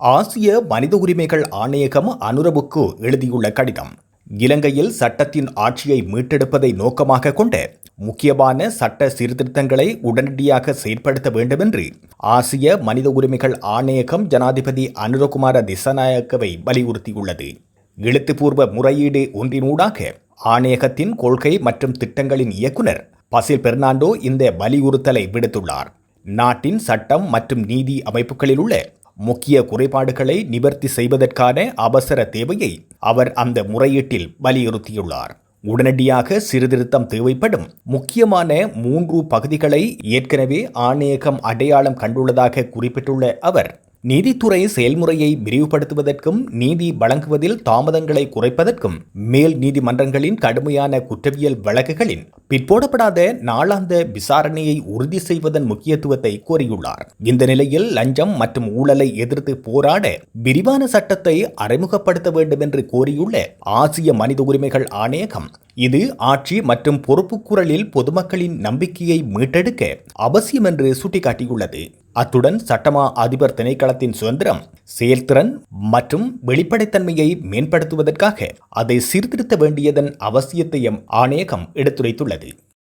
ஆசிய மனித உரிமைகள் ஆணையகம் அனுரவுக்கு எழுதியுள்ள கடிதம் இலங்கையில் சட்டத்தின் ஆட்சியை மீட்டெடுப்பதை நோக்கமாக கொண்ட முக்கியமான சட்ட சீர்திருத்தங்களை உடனடியாக செயற்படுத்த வேண்டுமென்று ஆசிய மனித உரிமைகள் ஆணையகம் ஜனாதிபதி அனுரகுமார திசநாயக்கவை வலியுறுத்தியுள்ளது. எழுத்துப்பூர்வ முறையீடு ஒன்றினூடாக ஆணையகத்தின் கொள்கை மற்றும் திட்டங்களின் இயக்குனர் பசில் பெர்னாண்டோ இந்த வலியுறுத்தலை விடுத்துள்ளார். நாட்டின் சட்டம் மற்றும் நீதி அமைப்புகளில் உள்ள முக்கிய குறைபாடுகளை நிவர்த்தி செய்வதற்கான அவசர தேவையை அவர் அந்த முறையீட்டில் வலியுறுத்தியுள்ளார். உடனடியாக சீர்திருத்தம் தேவைப்படும் முக்கியமான மூன்று பகுதிகளை ஏற்கனவே ஆணையகம் அடையாளம் கண்டுள்ளதாக குறிப்பிட்டுள்ள அவர் நீதித்துறை செயல்முறையை விரிவுபடுத்துவதற்கும் நீதி வழங்குவதில் தாமதங்களை குறைப்பதற்கும் மேல் நீதிமன்றங்களின் கடுமையான குற்றவியல் வழக்குகளின் பிற்போடப்படாத நாளாந்த விசாரணையை உறுதி செய்வதன் முக்கியத்துவத்தை கோரியுள்ளார். இந்த நிலையில் லஞ்சம் மற்றும் ஊழலை எதிர்த்து போராட விரிவான சட்டத்தை அறிமுகப்படுத்த வேண்டும் என்று கோரியுள்ள ஆசிய மனித உரிமைகள் ஆணையகம் இது ஆட்சி மற்றும் பொறுப்புக்குரலில் பொதுமக்களின் நம்பிக்கையை மீட்டெடுக்க அவசியம் என்று சுட்டிக்காட்டியுள்ளது. அத்துடன் சட்டமா அதிபர் திணைக்களத்தின் சுதந்திரம் செயல்திறன் மற்றும் வெளிப்படைத்தன்மையை மேம்படுத்துவதற்காக அதை சீர்திருத்த வேண்டியதன் அவசியத்தையும் ஆணையகம் எடுத்துரைத்துள்ளது.